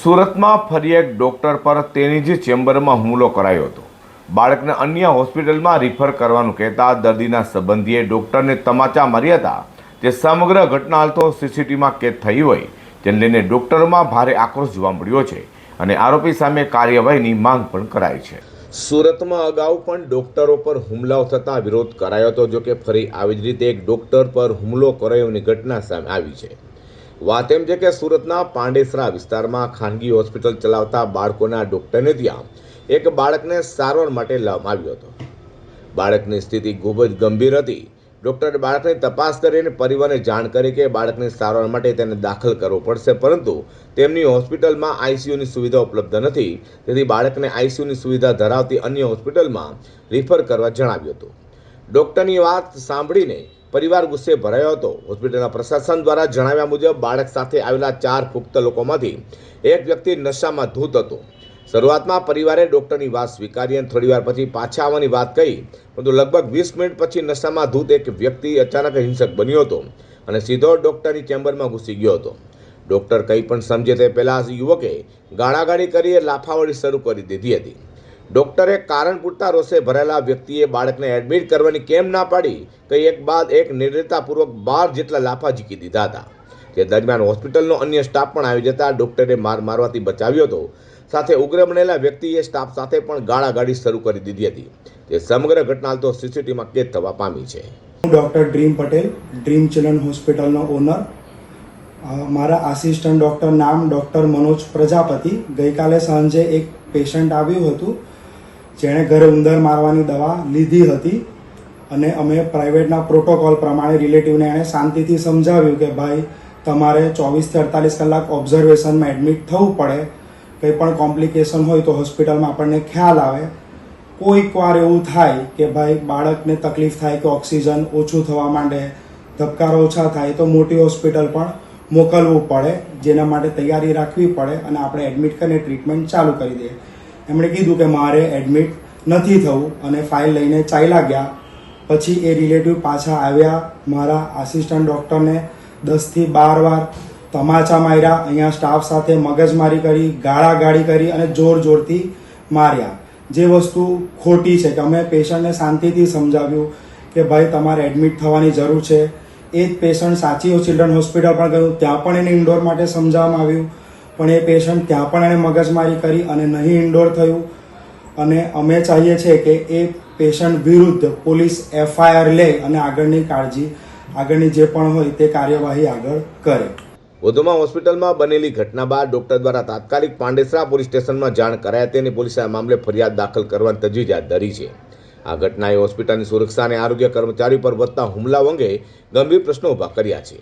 સુરતમાં ફરી એક ડૉક્ટર પર તેની જ ચેમ્બરમાં હુમલો કરાયો હતો. બાળકને અન્ય હોસ્પિટલમાં રિફર કરવાનું કહેતા દર્દીના સંબંધીએ ડૉક્ટરને તમાચા માર્યા હતા. જે સમગ્ર ઘટના હાલ તો સીસીટીવીમાં કેદ થઈ હોય, જેને લઈને ડૉક્ટરોમાં ભારે આક્રોશ જોવા મળ્યો છે અને આરોપી સામે કાર્યવાહીની માંગ પણ કરાઈ છે. સુરતમાં અગાઉ પણ ડોક્ટરો પર હુમલાઓ થતા વિરોધ કરાયો હતો, જોકે ફરી આવી જ રીતે એક ડોક્ટર પર હુમલો કરાયોની ઘટના સામે આવી છે. વાત એમ છે કે સુરતના પાંડેસરા વિસ્તારમાં ખાનગી હોસ્પિટલ ચલાવતા બાળકોના ડોક્ટરને ત્યાં એક બાળકને સારવાર માટે લાવવામાં આવ્યો હતો. બાળકની સ્થિતિ ખૂબ જ ગંભીર હતી. ડૉક્ટરે બાળકની તપાસ કરીને પરિવારને જાણ કરી કે બાળકની સારવાર માટે તેને દાખલ કરવો પડશે, પરંતુ તેમની હોસ્પિટલમાં આઈસીયુની સુવિધા ઉપલબ્ધ નથી. તેથી બાળકને આઈસીયુની સુવિધા ધરાવતી અન્ય હોસ્પિટલમાં રિફર કરવા જણાવ્યું હતું. ડોક્ટરની વાત સાંભળીને પરિવાર ગુસ્સે ભરાયો હતો. હોસ્પિટલના પ્રશાસન દ્વારા જણાવ્યા મુજબ, બાળક સાથે આવેલા ચાર પુખ્ત લોકોમાંથી એક વ્યક્તિ નશામાં ધૂત હતો. શરૂઆતમાં પરિવારે ડોક્ટરની વાત સ્વીકારી અને થોડીવાર પછી પાછા આવવાની વાત કહી, પરંતુ લગભગ વીસ મિનિટ પછી નશામાં ધૂત એક વ્યક્તિ અચાનક હિંસક બન્યો હતો અને સીધો ડોક્ટરની ચેમ્બરમાં ઘૂસી ગયો હતો. ડોક્ટર કંઈ પણ સમજે તે પહેલાં યુવકે ગાળાગાળી કરી લાફાવળી શરૂ કરી દીધી હતી. ડોક્ટરે કારણ પૂરતા રોષે ભરેલા વ્યક્તિએ બાળકને એડમિટ કરવાની કેમ ના પાડી તો એક બાદ એક નિર્દયતાપૂર્વક બાર જેટલા લાફા ઝીકી દીધા હતા. જે દરમિયાન હોસ્પિટલનો અન્ય સ્ટાફ પણ આવી જતા ડોક્ટરે માર મારવાથી બચાવ્યો હતો. સાથે ઉગ્ર બનેલા વ્યક્તિએ સ્ટાફ સાથે પણ ગાળાગાડી શરૂ કરી દીધી હતી. તે સમગ્ર ઘટના તો સીસીટીવીમાં કેદ થવા પામી છે. હું doctor Dream Patel, Dream children હોસ્પિટલનો ઓનર. મારા આસિસ્ટન્ટ ડૉક્ટર નામ ડૉક્ટર મનોજ પ્રજાપતિ. ગઈકાલે સાંજે એક પેશન્ટ આવ્યું હતું. જેણે ઘરે ઉંદર મારવાની દવા લીધી હતી અને અમે પ્રાઇવેટના પ્રોટોકોલ પ્રમાણે રિલેટિવને એણે શાંતિથી સમજાવ્યું કે ભાઈ, તમારે ચોવીસથી અડતાલીસ કલાક ઓબ્ઝર્વેશનમાં એડમિટ થવું પડે, કંઈ પણ કોમ્પ્લિકેશન હોય તો હોસ્પિટલમાં આપણને ખ્યાલ આવે. કોઈક વાર એવું થાય કે ભાઈ, બાળકને તકલીફ થાય કે ઓક્સિજન ઓછું થવા માંડે, ધબકારો ઓછા થાય, તો મોટી હોસ્પિટલ પણ મોકલવું પડે, જેના માટે તૈયારી રાખવી પડે અને આપણે એડમિટ કરીને ટ્રીટમેન્ટ ચાલુ કરી દઈએ. એમણે કીધું કે મારે એડમિટ નથી થવું અને ફાઇલ લઈને ચાલ્યા ગયા. પછી એ રિલેટિવ પાછા આવ્યા. મારા આસિસ્ટન્ટ ડૉક્ટરને દસથી બાર વાર તમાચા માર્યા. અહીંયા સ્ટાફ સાથે મગજમારી કરી, ગાળાગાળી કરી અને જોર જોરથી માર્યા. જે વસ્તુ ખોટી છે કે અમે પેશન્ટને શાંતિથી સમજાવ્યું કે ભાઈ, તમારે એડમિટ થવાની જરૂર છે. એ જ પેશન્ટ સાચી ચિલ્ડ્રન હોસ્પિટલ પણ ગયું. ત્યાં પણ એને ઇન્ડોર માટે સમજાવવામાં આવ્યું. પણ એ પેશન્ટ ત્યાં પણ એણે મગજમારી કરી અને નહીં ઇન્ડોર થયું. અને અમે ચાહીએ છીએ કે એ પેશન્ટ વિરુદ્ધ પોલીસ એફઆઈઆર લે અને આગળની કાળજી, આગળની જે પણ હોય તે કાર્યવાહી આગળ કરે. વધુમાં હોસ્પિટલમાં બનેલી ઘટના બાદ ડોક્ટર દ્વારા તાત્કાલિક પાંડેસરા પોલીસ સ્ટેશનમાં જાણ કરાયા તેની પોલીસે આ મામલે ફરિયાદ દાખલ કરવાની તજવીજ હાથ ધરી છે. આ ઘટનાએ હોસ્પિટલની સુરક્ષા અને આરોગ્ય કર્મચારી પર વધતા હુમલાઓ અંગે ગંભીર પ્રશ્નો ઊભા કર્યા છે.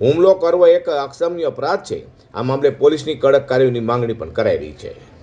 હુમલો કરવો એક અક્ષમ્ય અપરાધ છે. આ મામલે પોલીસની કડક કાર્યવાહીની માંગણી પણ કરાઈ રહી છે.